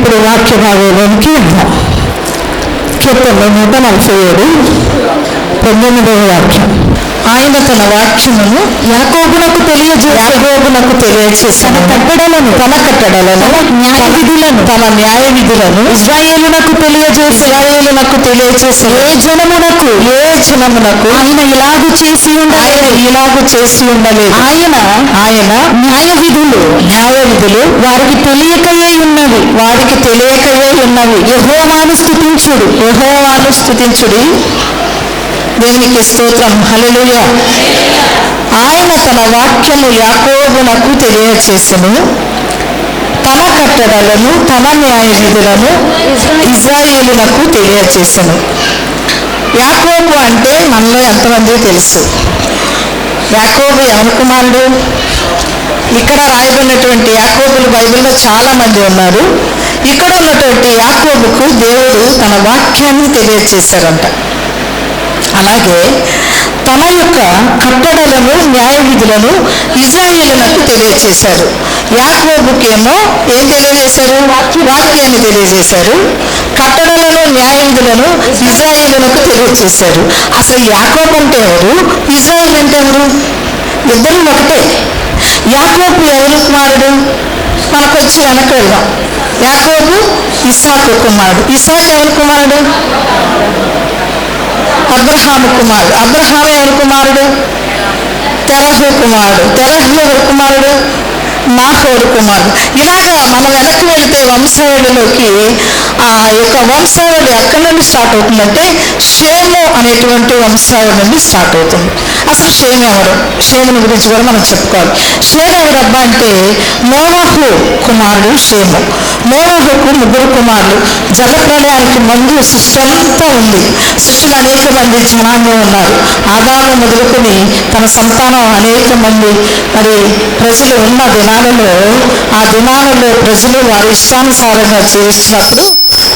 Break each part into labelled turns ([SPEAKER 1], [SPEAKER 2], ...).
[SPEAKER 1] ఇప్పుడు వాక్య భాగంలోనికి వెళ్దాం. కీర్తనలో నూట నలభై ఏడు పంతొమ్మిదవ వాక్యం. ఆయన తన వాక్యమును యాకోబునకు తెలియజే యాకోబునకు తెలియజేసి తన కట్టడలను తన కట్టడలను న్యాయ విధులను తన న్యాయ విధులను ఇజ్రాయేలునకు తెలియజేసి ఇజ్రాయేలునకు తెలియజేసి ఏ జనమునకు ఏ జనమునకు ఆయన ఇలాగు చేసి ఉండలేదు. ఇలాగు చేసి ఉండలేదు. ఆయన ఆయన న్యాయ విధులు న్యాయ విధులు వారికి తెలియకయే ఉన్నవి. వారికి తెలియకయే ఉన్నవి. యహోవాను స్థుతించుడు యహోవాను స్థుతించుడి దేవునికి స్తోత్రం. హల్లెలూయ. ఆయన తన వాక్యము యాకోబునకు తెలియచేసను. తన కట్టడలను తన న్యాయ విధులను ఇజ్రాయేలునకు తెలియచేసను. యాకోబు అంటే మనలో ఎంతమంది తెలుసు? యాకోబు ఎవరి కుమారుడు? ఇక్కడ రాయబడినటువంటి యాకోబులు బైబిల్లో చాలా మంది ఉన్నారు. ఇక్కడ ఉన్నటువంటి యాకోబుకు దేవుడు తన వాక్యాన్ని తెలియజేశారంట అలాగే తన యొక్క కట్టడలను న్యాయ విధులను ఇజ్రాయేలునకు తెలియజేశారు యాకోబుకేమో ఏం తెలియజేశారు? వాక్యాన్ని తెలియజేశారు. కట్టడలను న్యాయ విధులను ఇజ్రాయేలునకు తెలియజేశారు అసలు యాకోబు అంటే ఎవరు? ఇజ్రాయేల్ అంటే ఎవరు? ఇద్దరు ఒకటే. యాకోబు ఎవరు కుమారుడు? మనకు వచ్చి వెనక వెళ్దాం యాకోబు ఇసాకు కుమారుడు. ఇసాక్ ఎవరు కుమారుడు? అబ్రహాము కుమారుడు అబ్రహాము ఎవరి కుమారుడు తెరహు కుమారుడు తెరహు ఎవరి కుమారుడు నాహోరు కుమారుడు ఇలాగా మనం వెనక్కి వెళితే వంశావళిలోకి ఆ యొక్క వంశావళి ఎక్కడి నుండి స్టార్ట్ అవుతుందంటే షేము అనేటువంటి వంశావళి నుండి స్టార్ట్ అవుతుంది. అసలు షేమ్ ఎవరు? షేముని గురించి కూడా మనం చెప్పుకోవాలి. షేమ్ ఎవరబ్బా అంటే నోవాహు కుమారుడు షేము. నోవాహుకు ముగ్గురు కుమారులు. జలప్రలయానికి ముందు సృష్టి అంతా ఉంది. సృష్టిలో అనేక మంది జనాన్ని ఉన్నారు. ఆదాము మొదలుకొని తన సంతానం అనేక మంది. మరి ప్రజలు ఉన్న దినాలలో ఆ దినాలలో ప్రజలు వారి ఇష్టానుసారంగా చేసినప్పుడు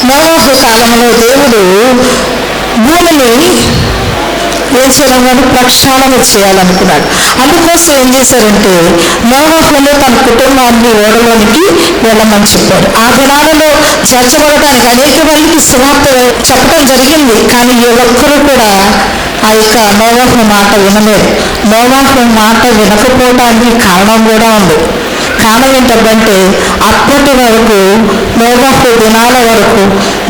[SPEAKER 1] నోవాహు కాలంలో దేవుడు భూమిని ఏం చేయాలని ప్రక్షాళన చేయాలనుకున్నాడు. అందుకోసం ఏం చేశారంటే నోవాహును తన కుటుంబాన్ని ఓడలోనికి వెళ్ళమని చెప్పాడు. ఆ దినాలలో చేర్చబడటానికి అనేక మందికి సువార్త చెప్పడం జరిగింది కానీ ఏ ఒక్కరూ కూడా ఆ యొక్క నోవాహు మాట వినలేదు. నోవాహు మాట వినకపోవడానికి కారణం కూడా ఉంది. కారణం ఏంటంటే అప్పటి వరకు నోవాహు దినాల వరకు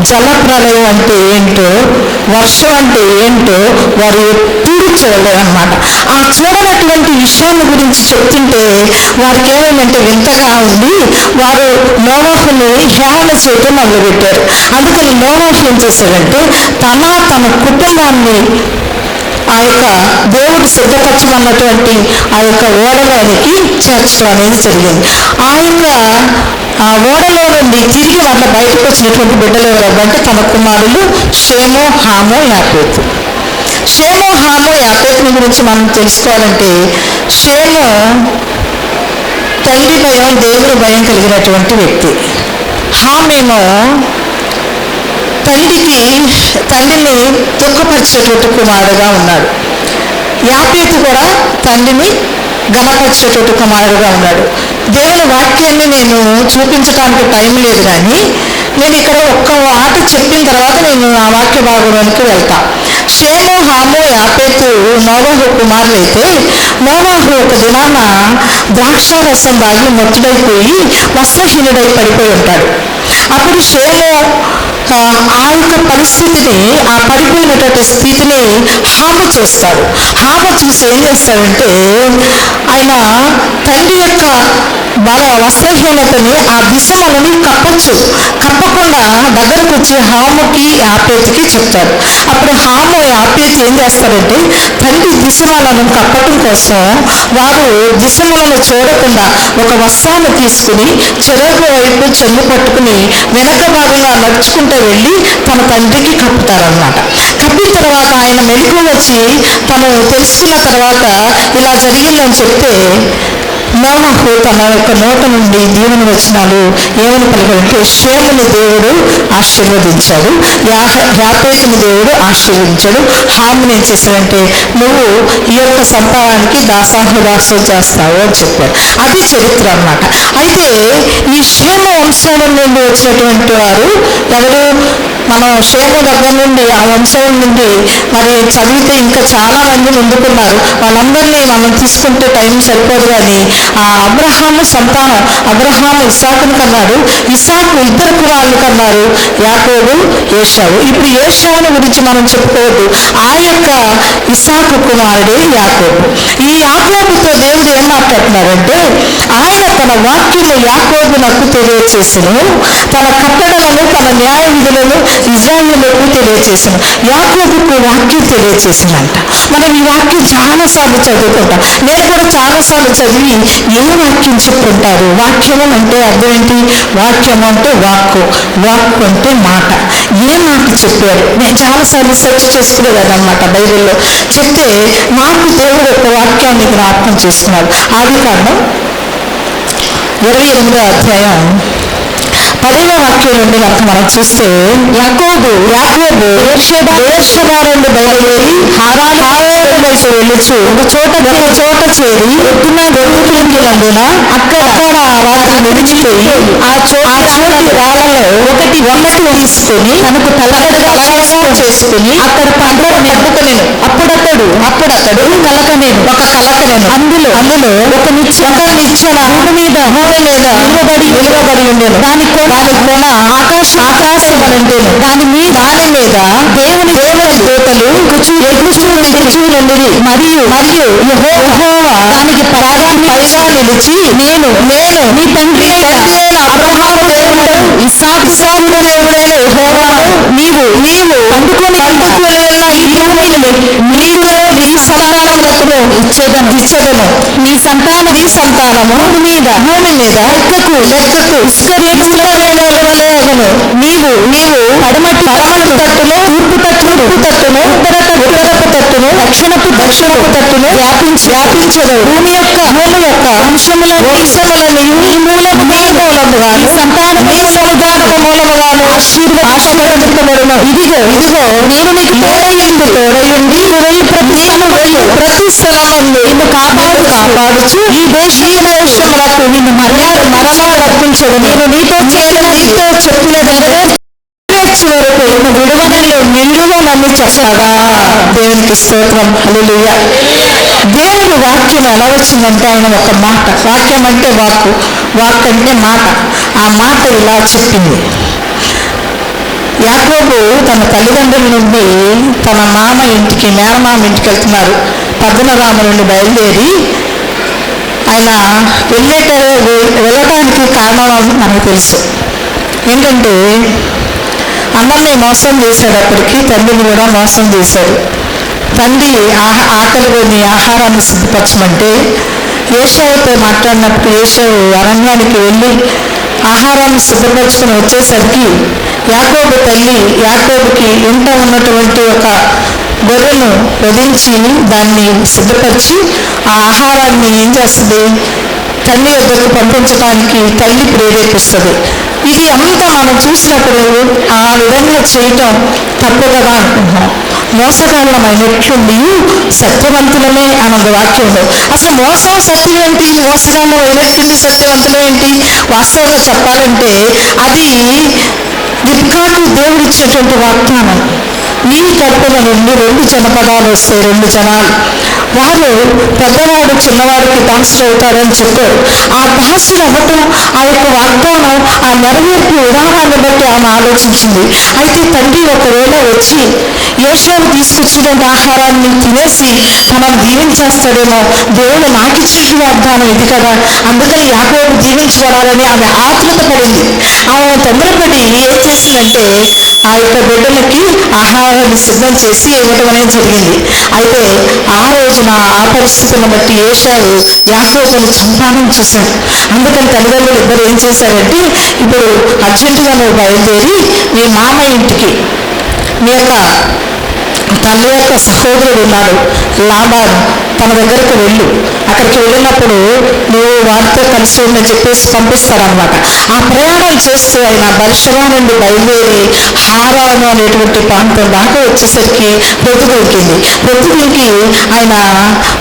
[SPEAKER 1] జల ప్రళయం అంటే ఏంటో వర్షం అంటే ఏంటో వారు ఎప్పుడు చూడలేదన్నమాట. ఆ చూడనటువంటి విషయాన్ని గురించి చెప్తుంటే వారికి ఏమేమంటే వింతగా ఉంది. వారు నోవాహుని హేళన చేయటం మొదలుపెట్టారు. అందుకని నోవాహు ఏం చేశాడంటే తన తన కుటుంబాన్ని ఆ యొక్క దేవుడు సిద్ధపరచమన్నటువంటి ఆ యొక్క ఓడలోనికి చేర్చడం అనేది జరిగింది. ఆ యొక్క ఆ ఓడలో నుండి తిరిగి వాళ్ళ బయటకు వచ్చినటువంటి బిడ్డలు ఎవరంటే తన కుమారులు షేమో హామో యాపేతు షేమో హామో యాపేతుని గురించి మనం తెలుసుకోవాలంటే షేమో తండ్రి భయం దేవుడు భయం కలిగినటువంటి వ్యక్తి. హామేమో తండ్రికి తండ్రిని దుఃఖపరిచేటువంటి కుమారుడుగా ఉన్నాడు. యాపేతు కూడా తండ్రిని గణపరిచేటువంటి కుమారుడుగా ఉన్నాడు. దేవుని వాక్యాన్ని నేను చూపించడానికి టైం లేదు కానీ నేను ఇక్కడ ఒక్క మాట చెప్పిన తర్వాత నేను ఆ వాక్య భాగంలోనికి వెళ్తా. షేము హాము యాపేతు నోవాహు కుమారులైతే నోవాహు ఒక దినాన ద్రాక్షారసం దాగి మొత్తుడైపోయి వస్త్రహీనుడై పడిపోయి ఉంటాడు. అప్పుడు షేము ఆ యొక్క పరిస్థితిని ఆ పడిపోయినటువంటి స్థితిని హామ చేస్తాడు. హామ చూసి ఏం చేస్తాడంటే ఆయన తండ్రి యొక్క బల వస్త్రహీనతని ఆ దిశమలని కప్పచ్చు. కప్పకుండా దగ్గరకు వచ్చి హాముకి ఆపేతికి చెప్తాడు. అప్పుడు హాము ఆపేతి ఏం చేస్తాడంటే తండ్రి దిశమలను కప్పటం కోసం వారు దిశమలను చూడకుండా ఒక వస్త్రాన్ని తీసుకుని చెరకు వైపు చెల్లు పట్టుకుని వెనక భాగంగా నడుచుకుంటూ వెళ్ళి తన తండ్రికి కప్పుతారనమాట కప్పిన తర్వాత ఆయన మెలకు వచ్చి తను తెలుసుకున్న తర్వాత ఇలా జరిగిందని చెప్తే నోహు తన యొక్క నోట నుండి దీవెన వచనాలు ఏమని పలికాడంటే షేముని దేవుడు ఆశీర్వదించాడు. యాపేతుని దేవుడు ఆశీర్వదించాడు. హామీని ఏం చేశాడంటే నువ్వు ఈ యొక్క సంభవానికి దాసాహుదాసం చేస్తావు అని చెప్పాడు. అది చరిత్ర అన్నమాట. అయితే ఈ షేమ వంశం నుండి వచ్చినటువంటి వారు ఎవరు? మనం షేమ దగ్గర నుండి ఆ వంశం నుండి మరి చదివితే ఇంకా చాలా మంది ముందుకున్నారు వాళ్ళందరినీ మనం తీసుకుంటే టైం సరిపోదు కానీ ఆ అబ్రహాము సంతానం అబ్రహాము ఇసాకును కన్నాడు ఇసాకు ఇద్దరు కుమారులు కన్నారు యాకోబు ఏషావు ఇప్పుడు ఏషావుని గురించి మనం చెప్పుకోవద్దు. ఆ యొక్క ఇసాకు కుమారుడే యాకోబు. ఈ యాకోబుతో దేవుడు ఏం మాట్లాడుతున్నారంటే ఆయన తన వాక్యము యాకోబునకు తెలియచేసను తన కట్టడలను తన న్యాయ విధులను ఇజ్రాయిలకు తెలియచేసను. యాకోబుకు వాక్యం తెలియచేసిందంట. మనం ఈ వాక్యం చాలాసార్లు చదువుకుంటాం. నేను కూడా చాలాసార్లు చదివి ఏ వాక్యం చెప్పుకుంటారు వాక్యం అంటే అర్థం ఏంటి? వాక్యం అంటే వాక్కు. వాక్కు అంటే మాట. ఏ మాట చెప్పారు? నేను చాలాసార్లు సెర్చ్ చేసుకునేదాన్నమాట బైబిల్లో. చెప్తే నాకు దేవుడు ఒక వాక్యాన్ని జ్ఞాపకం చేస్తున్నారు ఆది కారణం ఇరవై ఎనిమిదో అధ్యాయం. పదవ వాక్యం నుండి కనుక మనం చూస్తే యాకోబు యాకోబు బేర్షెబా రెండు బయలుదేరి హారాలు వైపు వెళ్ళొచ్చు. ఒక చోట ఒక చోట చేరి ఎత్తున వెతుకులందున అక్కడ అక్కడ రాత్రి నిలిచిపోయి ఆ చోట ఆ చోటి రాళ్ళలో ఒకటి ఒకటి తీసుకొని తనకు తలగడగా చేసుకుని అక్కడ పంటను నింపుకునేను అప్పుడతడు అప్పుడతడు కలకనేను. ఒక కలకనేను. అందులో అందులో ఒక నిచ్చ ఒక నిచ్చెన మీద భూమి మీద నిలబడి నిలబడి ఉండేను. దాని కొన దాని కొన ఆకాశం ఆకాశం అని దాని మీద దాని మీద దేవుని దేవుని దూతలు కూర్చుని కూర్చుని మరియు మరియు దానికి పైగా నిలిచి నేను నేను నీ తండ్రి అబ్రహాము దేవుడు దేవుడైన నీవు నీవు ఈ భూమిని నీకు నీ సంతానములకు ఇచ్చేదను. ఇచ్చేదను. నీ సంతానం సంతానము మీద భూమి మీద లెక్కకు లెక్కకు ఇసుకరేణులను నీవు నీవు పడమటి పడమటి తట్టును తూర్పు తట్టును తట్టును ఉత్తర తట్టు ఉత్తరపు తట్టును దక్షిణపు దక్షిణపు తట్టును వ్యాపించి వ్యాపించదు భూమి యొక్క భూమి యొక్క వంశముల వంశములని ఈ మూలము మూలముగా ఈ సంతానం నీ సముదానము మూలముగాను ఆశీర్వ ఆశీర్వదింపబడును ఇదిగో ఇదిగో నేను నీకు తోడయుండి తోడయుండి ప్రతి ప్రతి స్థలమందు కాపాడు కాపాడుచు. ఈ దేశ ఈ నిన్ను మర్యాద మరణ రప్పించదు నేను నీతో నీతో చెప్పినది వరకు నిన్ను విడువనలు నిండుగా నన్ను చెప్పగా దేవునికి స్తోత్రం హల్లెలూయ దేవుని వాక్యం ఎలా వచ్చిందంటే ఆయన ఒక మాట వాక్యం అంటే వాక్కు వాక్ అంటే మాట ఆ మాట ఇలా చెప్పింది యాకోబు తన తల్లిదండ్రుల నుండి తన మామ ఇంటికి మేనమామ ఇంటికి వెళ్తున్నారు. పద్మనాభ నుండి బయలుదేరి ఆయన వెళ్ళేట వెళ్ళటానికి కారణం మనకు తెలుసు. ఏంటంటే అన్నల్ని మోసం చేసేటప్పటికి తండ్రిని కూడా మోసం చేశాడు తండ్రి ఆహ ఆకలి కొన్ని ఆహారాన్ని సిద్ధపరచమంటే ఏషావుతో మాట్లాడినప్పుడు ఏషావు అరణ్యానికి వెళ్ళి ఆహారాన్ని సిద్ధపరచుకుని వచ్చేసరికి యాకోబు తల్లి యాకోబుకి ఇంట ఉన్నటువంటి ఒక గొర్రెను వధించి దాన్ని సిద్ధపరిచి ఆ ఆహారాన్ని ఏం చేస్తుంది? తల్లి వద్దకు పంపించడానికి తల్లి ప్రేరేపిస్తుంది. ఇది అంతా మనం చూసినప్పుడు ఆ విధంగా చేయటం తప్పు కదా అనుకుంటున్నాం మోసగాళ్ళమైనట్లుండి సత్యవంతులమే అన్నది వాక్యంలో అసలు మోసం సత్యం ఏంటి? మోసగాళ్ళం అయినట్లుండి సత్యవంతులు ఏంటి? వాస్తవంగా చెప్పాలంటే అది రిప్కాకు దేవుడు ఇచ్చేటువంటి వాగ్దానం. నీ కడుపుల నుండి రెండు జనపదాలు వస్తాయి రెండు జనాలు వారు పెద్దవాడు చిన్నవాడికి దాసుడు అవుతారని చెప్పారు. ఆ దాసుడు అవ్వటం ఆ యొక్క వాగ్దానం ఆ నెరవేర్పు విధానాన్ని బట్టి ఆమె ఆలోచించింది. అయితే తండ్రి ఒకవేళ వచ్చి యేషోను తీసుకొచ్చినటువంటి ఆహారాన్ని తినేసి తనను దీవించేస్తాడేమో దేవుడు నాకు ఇచ్చిన వాగ్దానం ఇది కదా అందుకని యాకోబు దీవించబడాలని ఆమె ఆతృత పడింది. ఆమె తొందరపడి ఏం చేసిందంటే ఆ యొక్క బిడ్డలకి ఆహారాన్ని సిద్ధం చేసి ఇవ్వటం అనేది జరిగింది. అయితే ఆ రోజున ఆ పరిస్థితులను బట్టి ఏషావు యాకోబుని చంపాలని చేశాడు. అందుకని తల్లిదండ్రులు ఇద్దరు ఏం చేశారంటే ఇప్పుడు అర్జెంటుగా నువ్వు బయలుదేరి మీ మామ ఇంటికి మీ యొక్క తల్లి యొక్క సహోదరుడు ఉన్నాడు లాభాను తన దగ్గరకు వెళ్ళు. అక్కడికి వెళ్ళినప్పుడు నువ్వు వారితో కలిసి ఉండని చెప్పేసి పంపిస్తారనమాట ఆ ప్రయాణం చేస్తూ ఆయన బర్షవా నుండి బయలుదేరి హారాను అనేటువంటి ప్రాంతం దాకా వచ్చేసరికి పొద్దుగుంటుంది పొద్దుగుంకి ఆయన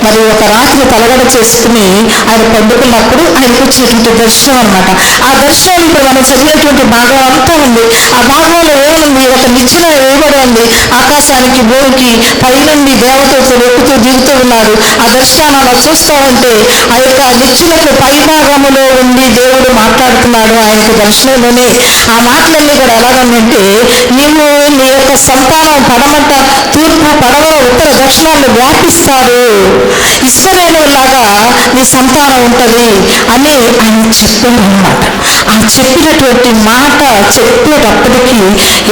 [SPEAKER 1] మరి ఒక రాత్రి తలగడ చేసుకుని ఆయన పండుకున్నప్పుడు ఆయనకు వచ్చినటువంటి దర్శనం అనమాట ఆ దర్శనం ఇప్పుడు మనం చదివేటువంటి భాగం అంతా ఉంది. ఆ భాగంలో ఏముంది? ఒక నిచ్చెన వేయబడి ఉంది. ఆకాశానికి భూమికి పైనుండి దేవతలు ఎక్కుతూ దిగుతూ ఉన్నారు. ఆ దర్శనాన్ని అలా చూస్తూ ఉంటే ఆ యొక్క నిచ్చెనకు పై భాగములో ఉండి దేవుడు మాట్లాడుతున్నాడు ఆయనకు దర్శనంలోనే ఆ మాటలన్నీ కూడా ఎలాగంటే నీవు నీ యొక్క సంతానం పడమట తూర్పు పడవ ఉత్తర దక్షిణాలు వ్యాపిస్తారు ఇస్రాయేలు లాగా నీ సంతానం ఉంటుంది అని ఆయన చెప్పాడు ఆ చెప్పినటువంటి మాట చెప్పేటప్పటికీ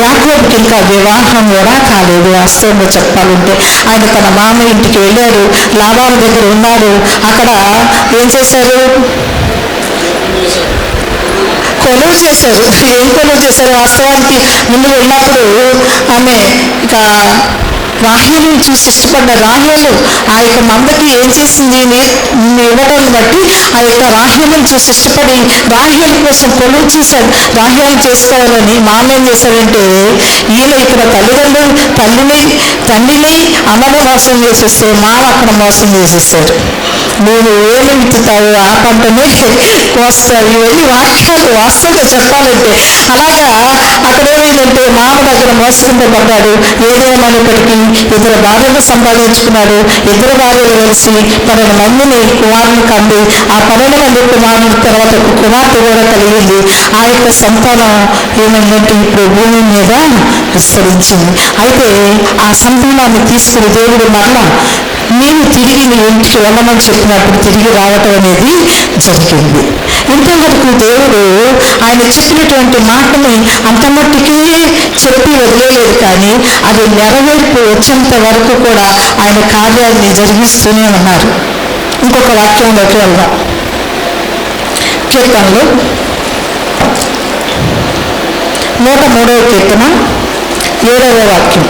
[SPEAKER 1] యాకోబుకి ఇంకా వివాహం కూడా కాలేదు. వాస్తవంగా చెప్పాలంటే ఆయన తన మామ ఇంటికి వెళ్ళారు. లాభాల దగ్గర ఉన్నారు అక్కడ ఏం చేశారు? కొలువు చేశారు. ఏం కొలువు చేశారు? వాస్తవానికి ముందు వెళ్ళినప్పుడు ఆమె ఇక రాహేలు చూసి ఇష్టపడ్డ రాహేలు ఆ యొక్క మందకి ఏం చేసింది నీ- ఇవ్వడం బట్టి ఆ యొక్క రాహేలను చూసి ఇష్టపడి రాహేలు కోసం కొలువు చేశాడు. రాహేలు చేసుకోవాలని మామ ఏం చేశాడంటే ఈయన ఇక్కడ తల్లిదండ్రులు తల్లిని తండ్రిని అన్నను మోసం చేసేస్తే మామ అక్కడ మోసం చేసేస్తాడు. నువ్వు ఏమి విత్తుతావు ఆ పంటనే కోస్తావు ఇవన్నీ వాక్యాలు వాస్తవంగా చెప్పాలంటే అలాగా అక్కడ ఏమైందంటే మామ దగ్గర మోసకుండా పడ్డాడు. ఏదేమైనప్పటికీ ఇద్దరు భార్యలు సంపాదించుకున్నాడు ఇద్దరు భార్యలు కలిసి పన్నెండు మందిని కుమారుని కంది ఆ పన్నెండు మంది కుమారుని తర్వాత కుమార్తె కూడా కలిగింది. ఆ యొక్క సంతానం ఏమైందంటే ఇప్పుడు భూమి మీద విస్తరించింది. అయితే ఆ సంతానాన్ని తీసుకుని దేవుడు మరలా నేను తిరిగి నీ ఇంటికి వెళ్ళమని చెప్పినప్పుడు తిరిగి రావటం అనేది జరిగింది. ఇంతవరకు దేవుడు ఆయన చెప్పినటువంటి మాటని అంత మట్టికే చెప్పి వదిలేలేదు కానీ అది నెరవేర్పు వచ్చేంత వరకు కూడా ఆయన కార్యాన్ని జరిగిస్తూనే ఉన్నారు. ఇంకొక వాక్యంలోకి వెళ్దాం. కీర్తనలు. నూట మూడవ కీర్తన ఏడవ వాక్యం.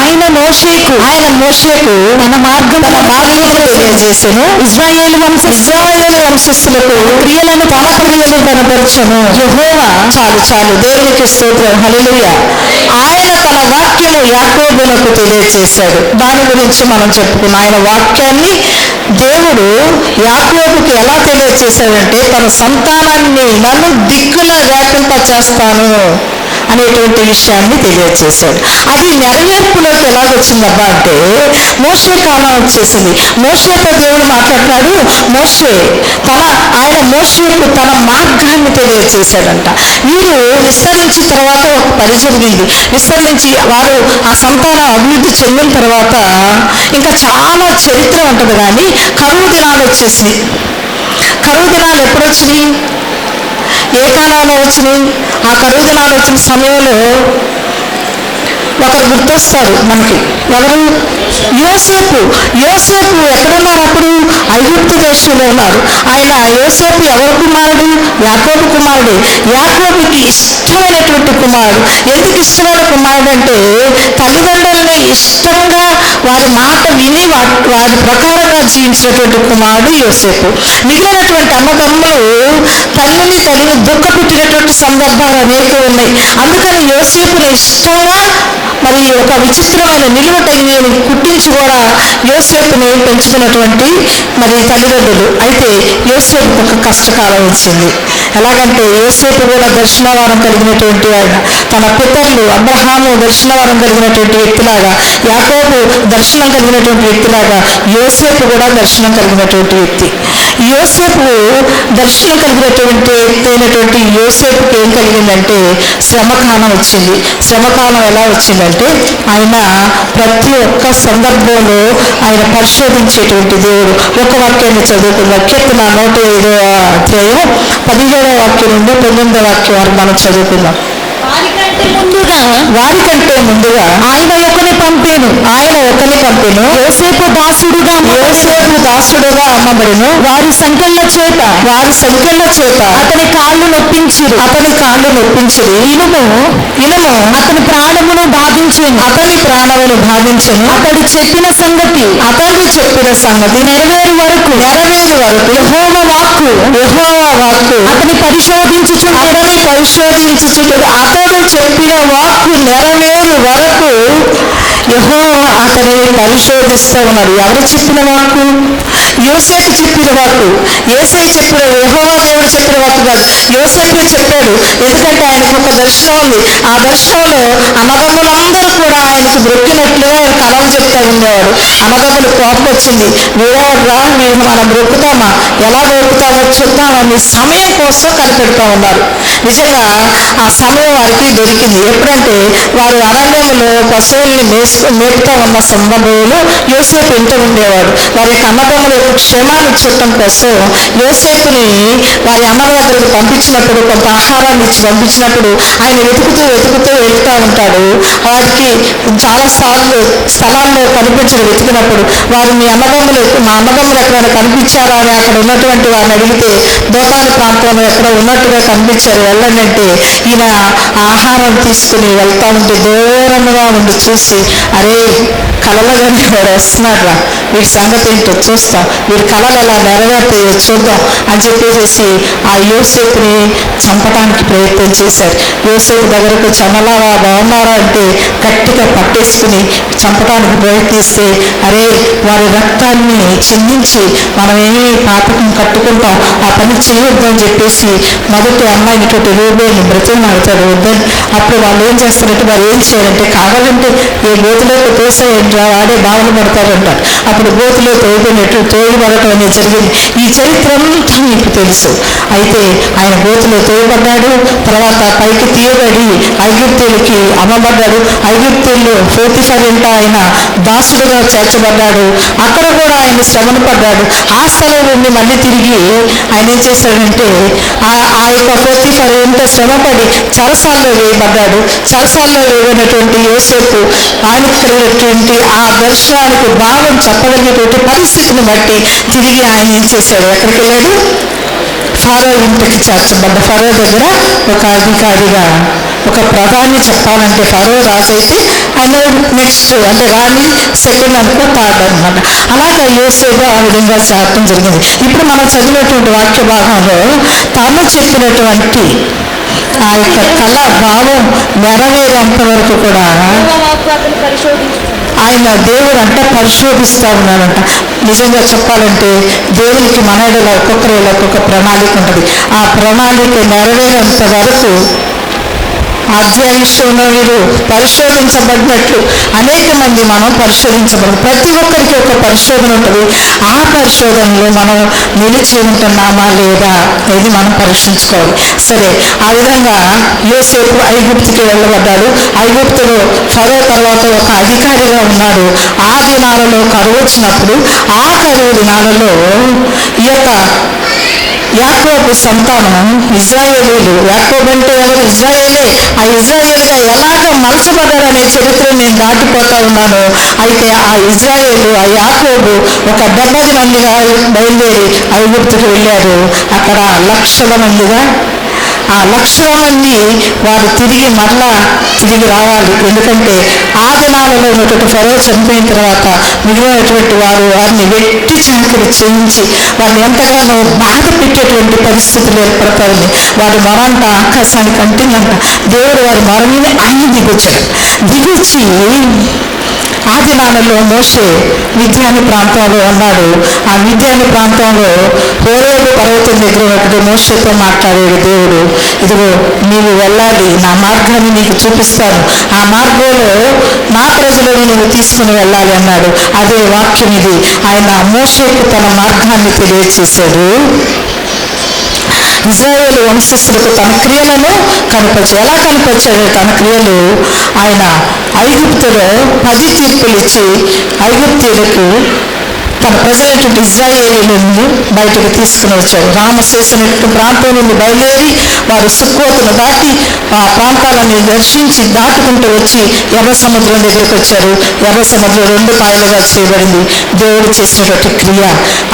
[SPEAKER 1] ఆయన మోషేకు ఆయన మోషేకు తన మార్గం తన మార్గమును తెలియజేసెను. ఇజ్రాయేలు వంశ ఇజ్రాయేలు వంశస్థులకు క్రియలను తన క్రియలు కనపరచను యెహోవా చాలు చాలు. దేవునికి స్తోత్రం. హల్లెలూయా. ఆయన తన వాక్యము యాకోబులకు తెలియజేశాడు దాని గురించి మనం చెప్పుకున్నాం. ఆయన వాక్యాన్ని దేవుడు యాకోబుకి ఎలా తెలియజేశాడంటే తన సంతానాన్ని నన్ను దిక్కులా వ్యాపింప చేస్తాను అనేటువంటి విషయాన్ని తెలియజేశాడు అది నెరవేర్పులోకి ఎలా వచ్చిందబ్బా అంటే మోషే కాలం వచ్చేసింది. మోసేతో దేవుడు మాట్లాడినాడు మోషే తన ఆయన మోషేకు తన మార్గాన్ని తెలియజేశాడంట వీరు విస్తరించిన తర్వాత ఒక పని జరిగింది. విస్తరించి వారు ఆ సంతానం అభివృద్ధి చెందిన తర్వాత ఇంకా చాలా చరిత్ర ఉంటుంది కానీ కరువు దినాలు వచ్చేసి కరువు దినాలు ఎప్పుడు వచ్చినాయి ఏ కాలంలో వచ్చినాయి? ఆ కరువు దినాలు వచ్చిన సమయంలో ఒకరు గుర్తొస్తారు మనకి. ఎవరు? యోసేపు. యోసేపు ఎక్కడున్నారు అప్పుడు? ఐగుప్తు దేశంలో ఉన్నారు. ఆయన యోసేపు ఎవరి కుమారుడు? యాకోబు కుమారుడు. యాకోబుకి ఇష్టమైనటువంటి కుమారుడు. ఎందుకు ఇష్టమైన కుమారుడు అంటే తల్లిదండ్రులని ఇష్టంగా వారి మాట విని వారి వారి ప్రకారంగా జీవించినటువంటి కుమారుడు యోసేపు. మిగిలినటువంటి అన్నదమ్ములు తల్లిని తల్లిని దుఃఖ పెట్టినటువంటి సందర్భాలు అనేక ఉన్నాయి. అందుకని యోసేపుని ఇష్టంగా మరి ఒక విచిత్రమైన నిలువ కలిగిన కుట్టించి కూడా యోసేపుని పెంచుకున్నటువంటి మరి తల్లిదండ్రులు. అయితే యోసేపు ఒక కష్టకాలం వచ్చింది. ఎలాగంటే యోసేపు కూడా దర్శనవారం కలిగినటువంటి ఆయన. తన పితరులు అబ్రహాము దర్శనవారం కలిగినటువంటి వ్యక్తిలాగా యాకోబు దర్శనం కలిగినటువంటి వ్యక్తిలాగా యోసేపు కూడా దర్శనం కలిగినటువంటి వ్యక్తి. యోసేపు దర్శనం కలిగినటువంటి వ్యక్తి అయినటువంటి యోసేపుకి ఏం కలిగిందంటే శ్రమకాలం వచ్చింది. శ్రమకాలం ఎలా వచ్చింది? వచ్చిందంటే ఆయన ప్రతి ఒక్క సందర్భంలో ఆయన పరిశోధించేటువంటి దేవుడు. ఒక వాక్యాన్ని చదువుకుందాం. కీర్తన నూట ఐదవ అధ్యాయం పదిహేడవ వాక్యం నుండి తొమ్మిదవ వాక్యం వరకు మనం చదువుకుందాం.
[SPEAKER 2] వారికంటే ముందుగా
[SPEAKER 1] వారికంటే ముందుగా
[SPEAKER 2] ఆయన
[SPEAKER 1] పంపేను. ఆయన ఒకరిని పంపెను. యోసేపు దాసుడుగా యోసేపు దాసుడుగా అమ్మబడిను. వారి సంఖ్యల చేత వారి సంఖ్యల చేత అతని కాళ్ళు నొప్పించిరు. అతని కాళ్ళు నొప్పించిరు. ఇనుము ఇనుము అతని ప్రాణమును బాధించెను. అతని ప్రాణమును బాధించెను. అతడు చెప్పిన సంగతి అతడు చెప్పిన సంగతి నెరవేరు వరకు నెరవేరు వరకు యెహోవా వాక్కు. యెహోవా వాక్కు. అతని పరిశోధించుచు అతని పరిశోధించుచు అతడు చెప్పిన వాక్కు నెరవేరు వరకు యహో అతనిని పరిశోధిస్తూ ఉన్నాడు ఎవరు చెప్పిన వాకు యోసేపు చెప్పిన వాకు ఏసై చెప్పిన యెహోవా దేవుడు చెప్పిన వాకు కాదు. యోసేపే చెప్పాడు. ఎందుకంటే ఆయనకు ఒక దర్శనం ఉంది. ఆ దర్శనంలో అన్నదమ్ములందరూ కూడా ఆయనకు బ్రొక్కినట్లుగా ఆయన కలలు చెప్తా ఉండేవాడు అన్నదమ్ములు కోపం వచ్చింది. వీడవరా మేము మనం బ్రొక్కుతామా? ఎలా బ్రొక్కుతామో చూద్దామని సమయం కోసం కనిపెడతా ఉన్నారు. నిజంగా ఆ సమయం వారికి దొరికింది. ఎప్పుడంటే వారు అరణ్యంలో పశువుల్ని మేస్తూ మేపుతా ఉన్న సంబంధువులు యోసేపు ఇంట ఉండేవాడు వారి యొక్క అన్నదమ్ముల యొక్క క్షేమాన్ని చూడటం కోసం యోసేపుని వారి అన్నల దగ్గరకు పంపించినప్పుడు కొంత ఆహారాన్ని ఇచ్చి పంపించినప్పుడు ఆయన వెతుకుతూ వెతుకుతూ వెళ్తూ ఉంటాడు. వారికి చాలా సార్లు స్థలాల్లో కనిపించడం వెతికినప్పుడు. వారు మీ అన్నదమ్ములు మా అన్నదమ్ములు ఎక్కడైనా కనిపించారా అని అక్కడ ఉన్నటువంటి వారిని అడిగితే దోపాలి ప్రాంతంలో ఎక్కడ ఉన్నట్టుగా కనిపించారు. వెళ్ళండి అంటే ఈయన ఆహారం తీసుకుని వెళ్తా ఉంటే దూరంగా ఉండి చూసి అరే కలలుగానే వాడు వస్తున్నాడు రా వీడి సంగతి ఏంటో చూస్తా. వీడి కళలు ఎలా నెరవేర్తాయో చూద్దాం అని చెప్పేసి ఆ యోసేపుని చంపడానికి ప్రయత్నం చేశారు. యోసేపు దగ్గరకు చమలారా బాగున్నారా అంటే గట్టిగా పట్టేసుకుని చంపడానికి ప్రయత్నిస్తే అరే వారి రక్తాన్ని చిందించి మనం ఏమి పాపకం కట్టుకుంటాం ఆ పని చేయొద్దని చెప్పేసి మొదటి అమ్మాయినటువంటి రూబేని బ్రతిమాడతాడు వద్దని అప్పుడు వాళ్ళు ఏం చేస్తారంటే వారు ఏం చేయాలంటే కావాలంటే ఏ గోతులోకి తోసేయండి వాడే బాధలు పడతారంటారు అప్పుడు గోతులో తోగినట్టు తోయబడటం అనేది జరిగింది. ఈ చరిత్ర అంతా మీకు తెలుసు. అయితే ఆయన గోతులో తోయబడ్డాడు. తర్వాత పైకి తీయబడి ఐగుప్తులకి అమ్మబడ్డాడు ఐగుప్తుల్లో ఫోర్తిఫర్ ఎంత ఆయన దాసుడుగా చేర్చబడ్డాడు. అక్కడ కూడా ఆయన శ్రమను పడ్డాడు. ఆ స్థలం నుండి మళ్ళీ తిరిగి ఆయన ఏం చేశాడంటే ఆ ఆ యొక్క పోతిఫర్ ఇంట శ్రమపడి చరసాల్లో వేయబడ్డాడు. చరసాల్లో వేయబడినటువంటి యోసేపు ఆయనకు కలిగినటువంటి ఆ దర్శనానికి భావం చెప్పగలిగేటువంటి పరిస్థితిని బట్టి తిరిగి ఆయన ఏం చేశాడు? ఎక్కడికి వెళ్ళాడు? ఫారో ఇంటికి చేర్చబడ్డ ఫారో దగ్గర ఒక అధికారిగా ఒక ప్రధాని చెప్పాలంటే ఫరో రాజైతే ఆయన నెక్స్ట్ అంటే రాణి సెకండ్ అనుకో థర్డ్ అనమాట అలాగా యోసేపు ఆ విధంగా చేరటం జరిగింది. ఇప్పుడు మనం చదివినటువంటి వాక్య భాగంలో తాను చెప్పినటువంటి ఆ యొక్క కళ భావం నెరవేరేంత వరకు కూడా ఆయన దేవుడు అంట పరిశోధిస్తూ ఉన్నాడంట. నిజంగా చెప్పాలంటే దేవునికి మన ఎడల ఒక్కొక్కరి ఒక్కొక్క ప్రణాళిక ఉంటుంది. ఆ ప్రణాళిక నెరవేరేంత వరకు అధ్యాయుషంలో మీరు వీరు పరిశోధించబడినట్లు అనేక మంది మనం పరిశోధించబడదు ప్రతి ఒక్కరికి ఒక పరిశోధన ఉంటుంది. ఆ పరిశోధనలో మనం నిలిచి ఉంటున్నామా లేదా అనేది మనం పరీక్షించుకోవాలి. సరే ఆ విధంగా యోసేపు ఐగుప్తుకి వెళ్ళబడ్డాడు. ఐగుప్తులో ఫరో తర్వాత ఒక అధికారిగా ఉన్నాడు. ఆ దినాలలో కరువు వచ్చినప్పుడు ఆ కరువు దినాలలో ఈ యొక్క యాకోబు సంతానం ఇజ్రాయేలీలు. యాకోబు అంటే ఎవరు? ఇజ్రాయేలే. ఆ ఇజ్రాయేలుగా ఎలాగ మలచబడ్డాడనే చరిత్ర నేను దాటిపోతా ఉన్నాను. అయితే ఆ ఇజ్రాయేలు ఆ యాకోబు ఒక డెబ్బది మందిగా బయలుదేరి ఐగుప్తుకు వెళ్ళారు. అక్కడ లక్షల మందిగా ఆ లక్ష్యాలన్నీ వారు తిరిగి మరలా తిరిగి రావాలి. ఎందుకంటే ఆ దినాలలో ఉన్నటువంటి ఫరో చనిపోయిన తర్వాత మిగిలినటువంటి వారు వారిని వెట్టి చాకరి చేయించి వారిని ఎంతగానో బాధ పెట్టేటువంటి పరిస్థితులు ఏర్పడతాయని వారి మరంట ఆకాశానికి అంటిందంట దేవుడు వారి మరణిని ఆయన దిగొచ్చాడు. దిగొచ్చి ఆ దినాలలో మోషే విద్యాని ప్రాంతంలో ఉన్నాడు ఆ విద్యాని ప్రాంతంలో హోరేబు పర్వతం దగ్గర ఒకటి మోషేతో మాట్లాడాడు దేవుడు. ఇదిగో నీవు వెళ్ళాలి. నా మార్గాన్ని నీకు చూపిస్తాను. ఆ మార్గంలో నా ప్రజలను నువ్వు తీసుకుని వెళ్ళాలి అన్నాడు. అదే వాక్యం ఇది. ఆయన మోషేకు తన మార్గాన్ని తెలియచేశాడు. ఇజ్రాయేల్ వంశస్థులకు తన క్రియలను కనపరిచాడు ఎలా కనపరిచాడు? తన క్రియలు ఆయన ఐగుప్తులో పది తీర్పులు ఇచ్చి ఐగుప్తులకు తన డిజ్రాయేరియా నుండి బయటకు తీసుకుని వచ్చాడు. రామశేషం ప్రాంతం నుండి బయలుదేరి వారు సుక్కోతను దాటి ఆ ప్రాంతాలను దర్శించి దాటుకుంటూ వచ్చి ఎర్ర సముద్రం దగ్గరికి వచ్చారు. ఎర్ర సముద్రం రెండు పాయలుగా చేయబడింది. దేవుడు చేసినటువంటి క్రియ.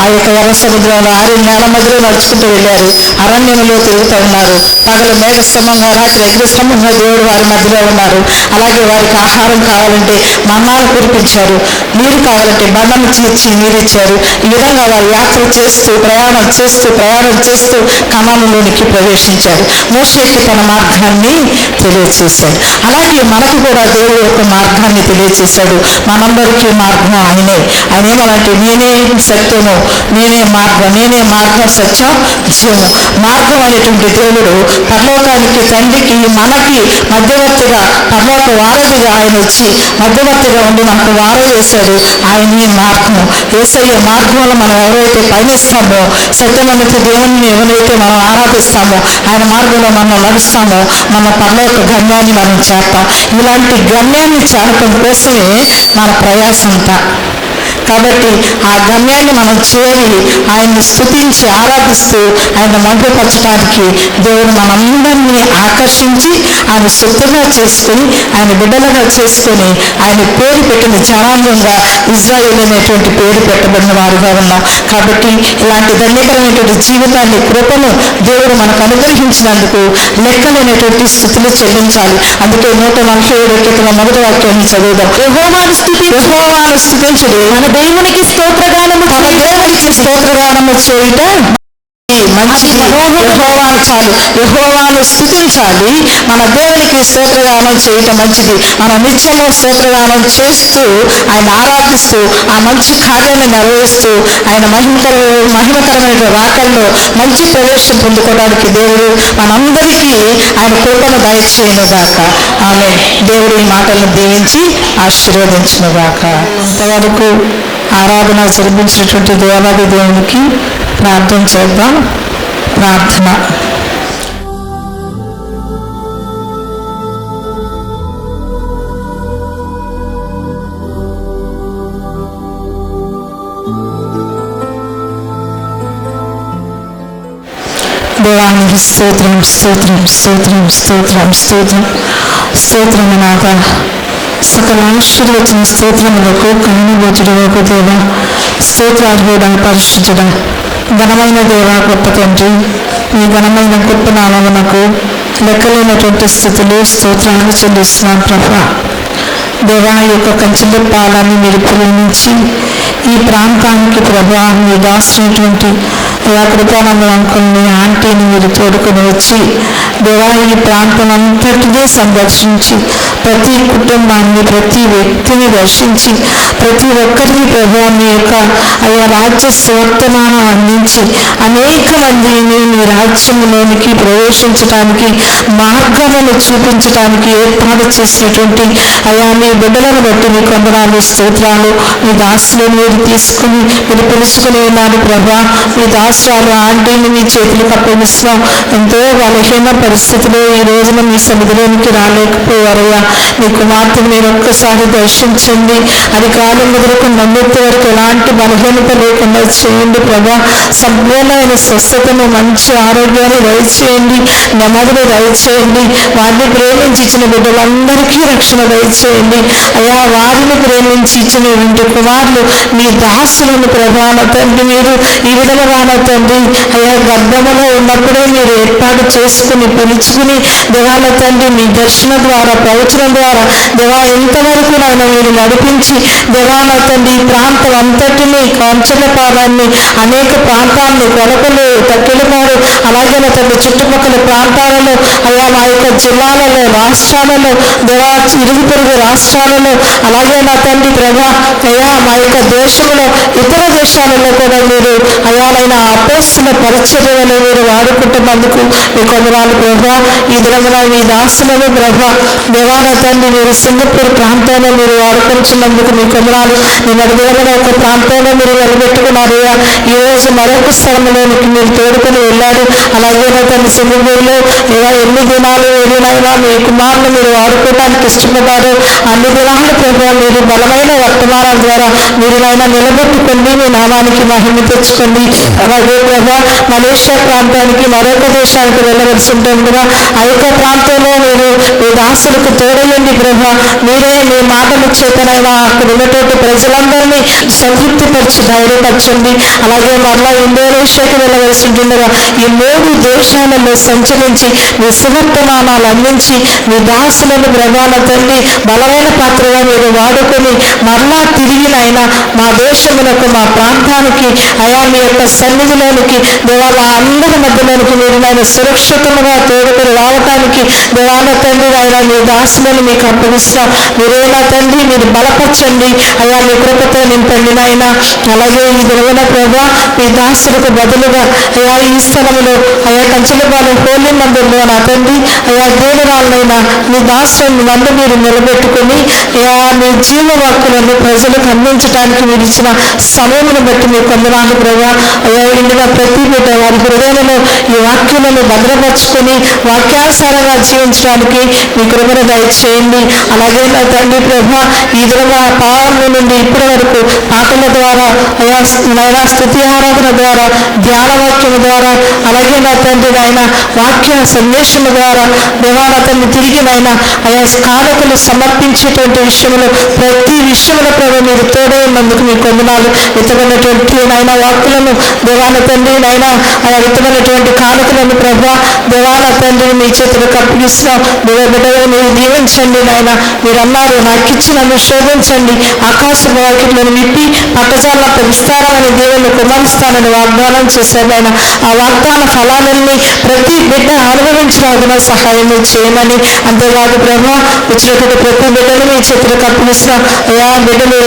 [SPEAKER 1] ఆ యొక్క ఎర్ర సముద్రంలో ఆరు నేల మధ్యలో నడుచుకుంటూ వెళ్ళారు. అరణ్యంలో తిరుగుతూ ఉన్నారు. పగలు మేఘ స్తంభంగా రాత్రి అగ్ని స్తంభంగా దేవుడు వారి మధ్యలో ఉన్నారు. అలాగే వారికి ఆహారం కావాలంటే మన్నాలు కురిపించారు. నీరు కావాలంటే బండను నీరు నీరిచ్చారు ఈ విధంగా వారు యాత్ర చేస్తూ ప్రయాణం చేస్తూ ప్రయాణం చేస్తూ కమానంలోనికి ప్రవేశించారు. మోషేకి తన మార్గాన్ని తెలియచేశాడు. అలాగే మనకు కూడా దేవుడు యొక్క మార్గాన్ని తెలియచేశాడు. మనందరికీ మార్గం ఆయనే. ఆయన ఏమనంటే నేనే సత్యము నేనే మార్గం నేనే మార్గం సత్యం జీవము. మార్గం అనేటువంటి దేవుడు పరలోకానికి తండ్రికి మనకి మధ్యవర్తిగా పరలోక వారధిగా ఆయన వచ్చి మధ్యవర్తిగా ఉండి మనకు వారధి వేశాడు ఆయనే మార్గము. ఏసయ్య మార్గంలో మనం ఎవరైతే పయనిస్తామో సత్యమంత దేవుని ఎవరైతే మనం ఆరాధిస్తామో ఆయన మార్గంలో మనం నడుస్తామో మన పర్లోక గమ్యాన్ని మనం చేస్తాం ఇలాంటి గమ్యాన్ని చేరటం కోసమే మన ప్రయాసం అంతా కాబట్టి ఆ గమ్యాన్ని మనం చేరి ఆయన్ని స్థుతించి ఆరాధిస్తూ ఆయన మభ్యపరచడానికి దేవుడు మనందరినీ ఆకర్షించి ఆయన సొత్తుగా చేసుకొని ఆయన బిడ్డలుగా చేసుకొని ఆయన పేరు పెట్టిన జనాంగంగా ఇజ్రాయేల్ అనేటువంటి పేరు పెట్టబడిన వారుగా ఉన్నాం. కాబట్టి ఇలాంటి ధన్యకరమైనటువంటి జీవితాన్ని కృపను దేవుడు మనకు అనుగ్రహించినందుకు లెక్కలేనటువంటి స్థితులు చెల్లించాలి. అందుకే నూట నలభై ఏడు మొదటి వాక్యాన్ని చదువుదాం. యెహోవాను స్థుతి యెహోవాను స్థుతించుడు మన దేవునికి స్తోత్రగానము దేవునికి స్తోత్రగానము చేయుట మంచి యెహోవాను చాలు యెహోవాను స్థుతించాలి. మన దేవునికి స్తోత్రగానం చేయటం మంచిది. మన నిత్యము స్తోత్రగానం చేస్తూ ఆయన ఆరాధిస్తూ ఆ మంచి కార్యాన్ని నెరవేరుస్తూ ఆయన మహిమకర మహిమకరమైన రాకల్లో మంచి ప్రవేశం పొందుకోవడానికి దేవుడు మనందరికీ ఆయన కృపను దయచేయను గాక ఆమె దేవుడు ఈ మాటలను దీవించి ఆశీర్వదించును గాక ఇంతవరకు ఆరాధన జరిపించినటువంటి దేవాది దేవునికి ప్రార్థన చేద్దాం. ప్రార్థన. దేవానికి స్తోత్రం స్తోత్రం స్తోత్రం స్తోత్రం స్తోత్రం. స్తోత్రం నాథ. సకల ఆశీర్వచన స్తోత్రములకు కన్నుబోచుడు దేవ. స్తోత్రార్హుడ పరిశుద్ధుడ. ఘనమైన దేవ గొప్ప తండ్రి. మీ ఘనమైన గొప్ప నామమునకు లెక్కలేనటువంటి స్థితులు స్తోత్రాన్ని చెల్లిస్తున్నాం ప్రభా. దేవా యొక్క కంచెల పాలాన్ని మీరు ప్రేమించి ఈ ప్రాంతానికి ప్రభా మీ దాసినటువంటి అలా కృపానందం ఆంటీని మీరు తోడుకొని వచ్చి దేవా ఈ ప్రాంతం అంతటిదే సందర్శించి ప్రతి కుటుంబాన్ని ప్రతి వ్యక్తిని దర్శించి ప్రతి ఒక్కరిని ప్రభా మీ యొక్క అయ్యా రాజ్య స్వర్తమానం అందించి అనేక మందిని మీ రాజ్యంలోనికి ప్రవేశించడానికి మార్గములు చూపించడానికి ఏర్పాటు చేసినటువంటి అయా మీ బిడ్డలను బట్టి మీ కొందనాలు స్తోత్రాలు మీ దాసులు మీరు తీసుకుని మీరు పిలుచుకునే ఉన్నారు ప్రభా మీ దాసురాలు ఆంటీని మీ చేతులకు అప్పగిస్తున్నాం ఎంతో బలహీన పరిస్థితిలో ఈ రోజున మీ సముద్రానికి రాలేకపోయారయ్యా. మీ కుమార్తె మీరు ఒక్కసారి దర్శించండి. అది కాలం మొదలకు నమ్మితే వరకు ఎలాంటి బలహీనత లేకుండా చేయండి ప్రభా. సంపూర్ణమైన స్వస్థతను మంచి ఆరోగ్యాన్ని దయచేయండి. నెమ్మదిని దయచేయండి. వారిని ప్రేమించి ఇచ్చిన బిడ్డలందరికీ రక్షణ దయచేయండి. అయా వారిని ప్రేమించి ఇచ్చిన ఇంటి కుమారులు మీ దాసులను ప్రధాన తండ్రి మీరు ఈ విధముగాన తండ్రి. అయా గర్భములో ఉన్నప్పుడే మీరు ఏర్పాటు చేసుకుని పిలుచుకుని దేవాల తండ్రి మీ దర్శన ద్వారా ప్రవచనం ద్వారా దేవా ఎంతవరకు నాయన మీరు నడిపించి దేవా నా తండ్రి ఈ ప్రాంతం అంతటిని కాంచలపాలన్ని అనేక ప్రాంతాలను కొలకలు తక్కిలపాడు అలాగే నా తండ్రి చుట్టుపక్కల ప్రాంతాలలో అయ్యా మా యొక్క జిల్లాలలో రాష్ట్రాలలో దేవా ఇరుగు పొరుగు రాష్ట్రాలలో అలాగే నా తండ్రి ప్రభా అయ్యా మా యొక్క దేశంలో ఇతర దేశాలలో కూడా మీరు అయాలైన అపోస్తుల పరిచర్యలను మీరు వాడుకుంటున్నందుకు మీ కొందరాలు ప్రభా ఈ దినమున మీ దాసులను ప్రభా దేవాల తండ్రి మీరు సింగపూర్ ప్రాంతంలో మీరు ఆడుకుంటున్నందుకు మీ కుమరాలు నేను నడుగులో ఒక ప్రాంతంలో మీరు నిలబెట్టుకున్నారు. ఈ రోజు మరొక స్థలంలోనికి మీరు తోడుకొని వెళ్ళారు. అలాగే తండ్రి సింగపూర్లో ఇలా ఎన్ని దినాలు ఏదైనా మీ కుమారులు మీరు ఆడుకోవడానికి ఇష్టపడ్డారు. అన్ని దినాలు ప్రభావం మీరు బలమైన వర్తమానాల ద్వారా మీరు ఆయన నిలబెట్టుకోండి. మీ నామానికి మహిమ తెచ్చుకోండి. అలాగే ప్రభా మలేషియా ప్రాంతానికి మరొక దేశానికి వెళ్ళవలసి ఉంటుంది కదా. ఆ యొక్క ప్రాంతంలో మీరు మీ దాసులకు తోడయండి ప్రభా. మీరే మీ మాటలు చేతనైనా అక్కడ ఉన్నటువంటి ప్రజలందరినీ సంతృప్తిపరిచి ధైర్యపరచండి అలాగే మరలా ఇండోనేషియాకి వెళ్ళవలసి ఉంటుండగా ఈ మూడు దేశాలలో సంచరించి మీ సువర్తమానాలు అందించి మీ దాసులను ప్రభాన తండ్రి బలమైన పాత్రగా మీరు వాడుకొని మరలా తిరిగినైనా మా దేశమునకు మా ప్రాంతానికి అయా మీ యొక్క సన్నిధిలోనికి దేవాల అందరి మధ్యలోనికి మీరు నాయన సురక్షితంగా తోడుకొని రావటానికి దేవాల తండ్రి ఆయన మీ దాసులు దాసులను మీకు అప్పగిస్తాం. మీరేనా తండ్రి? మీరు బలపరచండి. అయ్యా మీ కృపతో నింపండి నాయన. అలాగే ఈ దినమున ప్రభా మీ దాసులకు బదులుగా అయ్యా ఈ స్థలంలో అయా కంచెలపాలెం హోలీ మందిరంలో నా తండ్రి అయ్యా దేవురాలనైనా మీ దాసులను మందు మీరు నిలబెట్టుకొని అయా మీ జీవవాక్కులను ప్రజలకు అందించడానికి మీరు ఇచ్చిన సమయమును బట్టి మీ కొందనాలు ప్రభా అయ్యా ఇందులో ప్రతి బిడ్డ వారి హృదయంలో ఈ వాక్యములను భద్రపరచుకొని వాక్యానుసారంగా జీవించడానికి మీ కృపను చేయండి. అలాగే నా తండ్రి ప్రభ ఈ విధంగా పాలన నుండి ఇప్పటి వరకు పాటల ద్వారా అయా నైనా స్థుతి ఆరాధన ద్వారా ధ్యాన వాక్యం ద్వారా అలాగే నా తండ్రి నాయన వాక్య సందేశం ద్వారా దేవాల తండ్రి తిరిగి నాయన ఆయా కానుకలు సమర్పించేటువంటి విషయంలో ప్రతి విషయంలో ప్రభు మీరు తోడే ఉన్నందుకు మీకు కొందనాలు. విత్తమైనటువంటి నాయన వాక్కులను దేవాల తండ్రి నాయన ఆయా విత్తమైనటువంటి కానుకలను ప్రభా దేవాల తండ్రి మీ చేతులకు అప్పగిస్తున్నాం. దేవ బిడ్డలు మీరు దీవించండి నాయన. మీరు అన్నారు నాకు ఇచ్చి నన్ను శోధించండి. ఆకాశ వాక్యలను విప్పి పట్టజాల విస్తారమైన దేవుళ్ళు కుమరిస్తానని వాగ్దానం చేశారు ఆయన ఆ వాగ్దాన ఫలాలన్నీ ప్రతి బిడ్డ అనుభవించలాగిన సహాయం చేయమని అంతేకాదు ప్రభా వచ్చినటువంటి ప్రతి బిడ్డను మీ చేతులు కప్పిస్తున్న అయ్యా బిడ్డలు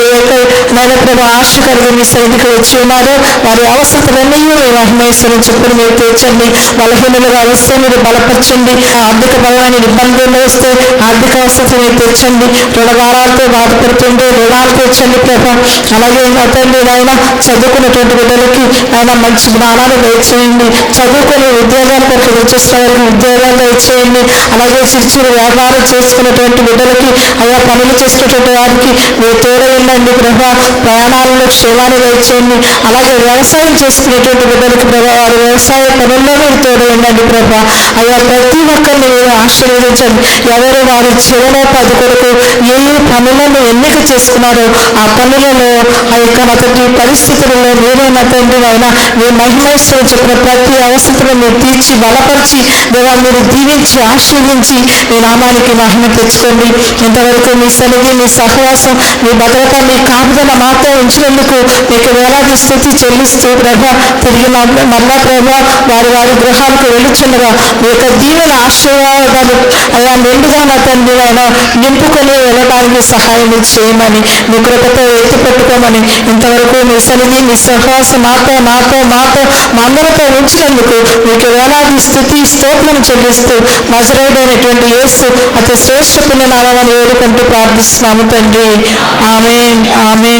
[SPEAKER 1] నేను ప్రభా ఆశ కలిగి మీ సన్నిధికి వచ్చి ఉన్నారు వారి అవసరతలన్నీ మీరు మహిమేశ్వరం చెప్పుడు మీరు తీర్చండి. బలహీనలుగా వస్తే మీరు బలపరచండి ఆర్థిక బలమైన ఇబ్బందులు వస్తే ఆర్థిక అవసరం మీరు తీర్చండి. రుణభారాలతో బాధపడుతుంటే రుణాలు తెచ్చండి ప్రభా. అలాగే నా తండ్రి ఆయన చదువుకున్నటువంటి బిడ్డలకి ఆయన మంచి జ్ఞానాలు దయచేయండి. చదువుకుని ఉద్యోగాల కొరకు వచ్చేసిన వారికి ఉద్యోగాలు దయచేయండి. అలాగే చిరు చిరు వ్యాపారం చేసుకున్నటువంటి బిడ్డలకి అయా పనులు చేసుకున్నటువంటి వారికి మీరు తోడ ఉండండి ప్రభా. ప్రయాణాలలో క్షేమాన్ని దయచేయండి. అలాగే వ్యవసాయం చేసుకునేటువంటి బిడ్డలకి ప్రభా వారి వ్యవసాయ పనుల్లో మీరు తోడ ఉండండి ప్రభా. అయ్యా ప్రతి ఒక్కరిని మీరు ఆశీర్వదించండి. ఎవరు వారి జీవనోపాధి కొరకు. ఏ ఏ పనులను ఎన్నిక చేసుకున్నారో ఆ పనులలో ఆ యొక్క నతటి పరిస్థితులలో మీరే తండ్రి అయినా మీ మహిమేశ్వరం చెప్పిన ప్రతి అవసరం మీరు తీర్చి బలపరిచి దేవా మీరు దీవించి ఆశీర్వించి మీ నామానికి మహిమ తెచ్చుకోండి. ఇంతవరకు మీ సన్నిధి మీ సహవాసం మీ భద్రత మీ కాపుదల మాతో ఉంచినందుకు మీకు వేలాది స్థుతి చెల్లిస్తూ ప్రభా తిరిగి మరలా మరలా ప్రభా వారి వారి గృహాలకు వెళ్ళుచుండగా మీ యొక్క దీవెన ఆశీర్వాదాలు అలా మెండుగా నా తండ్రి అయినా నింపుకొని వెళ్ళడానికి సహాయం చేయమని మీ కృపతో ఎత్తి పెట్టుకోమని ఇంతవరకు మీ సన్నిధి మీ సహవాస మాతో నాతో మాతో మా అందరితో ఉంచినందుకు మీకు వేలాది స్థుతి స్తోత్రం చెల్లిస్తూ నజరేడైనటువంటి యేసు అతి శ్రేష్ఠ పుణ్యనామని వేడుకుంటూ ప్రార్థిస్తున్నాము తండ్రి. ఆమె ఆమె